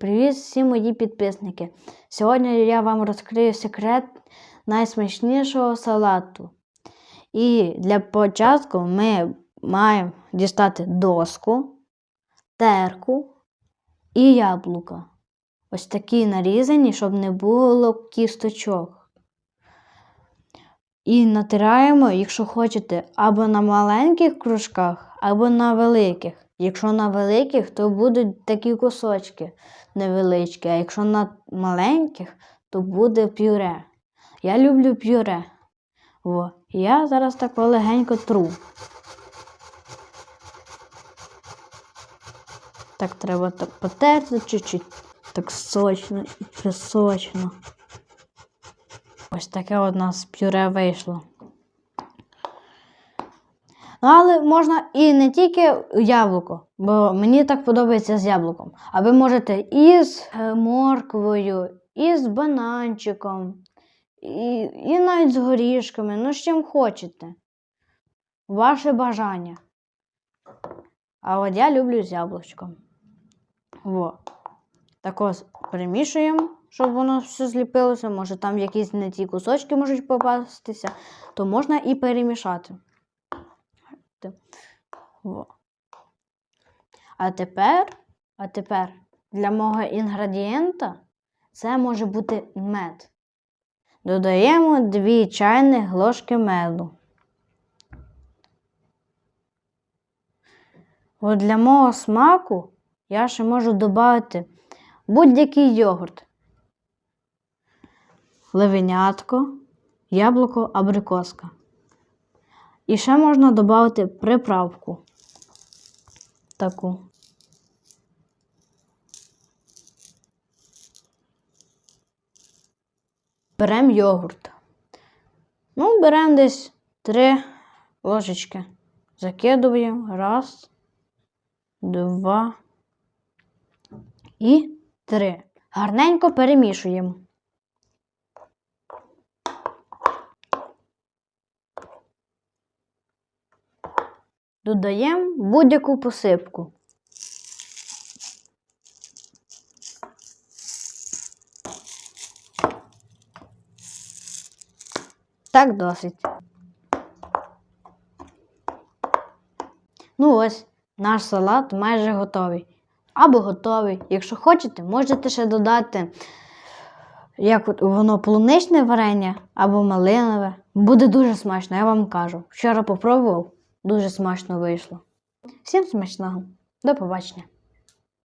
Привіт всім мої підписники. Сьогодні я вам розкрию секрет найсмачнішого салату. І для початку ми маємо дістати доску, терку і яблука. Ось такі нарізані, щоб не було кісточок. І натираємо, якщо хочете, або на маленьких кружках, або на великих. Якщо на великих, то будуть такі кусочки невеличкі, а якщо на маленьких, то буде пюре. Я люблю пюре. О, я зараз так легенько тру. Так треба так потерти чуть-чуть. Так сочно і присочно. Ось таке у нас пюре вийшло. Ну, але можна і не тільки яблуко, бо мені так подобається з яблуком. А ви можете і з е, морквою, і з бананчиком, і, і навіть з горішками, ну з чим хочете. Ваше бажання. А от я люблю з яблучком. Во. Так ось перемішуємо, щоб воно все зліпилося. Може там якісь не ті кусочки можуть попастися, то можна і перемішати. А тепер, а тепер для мого інгредієнта це може бути мед. Додаємо 2 чайних ложки меду. От для мого смаку я ще можу додати будь-який йогурт. Левенятко, яблуко, абрикоска. І ще можна додати приправку. Таку. Беремо йогурт. Ну, беремо десь три ложечки. Закидуємо. Раз, два і три. Гарненько перемішуємо. Додаємо будь-яку посипку. Так досить. Ну ось, наш салат майже готовий. Або готовий. Якщо хочете, можете ще додати, як от воно полуничне варення або малинове. Буде дуже смачно, я вам кажу. Вчора попробував, дуже смачно вийшло. Всім смачного. До побачення.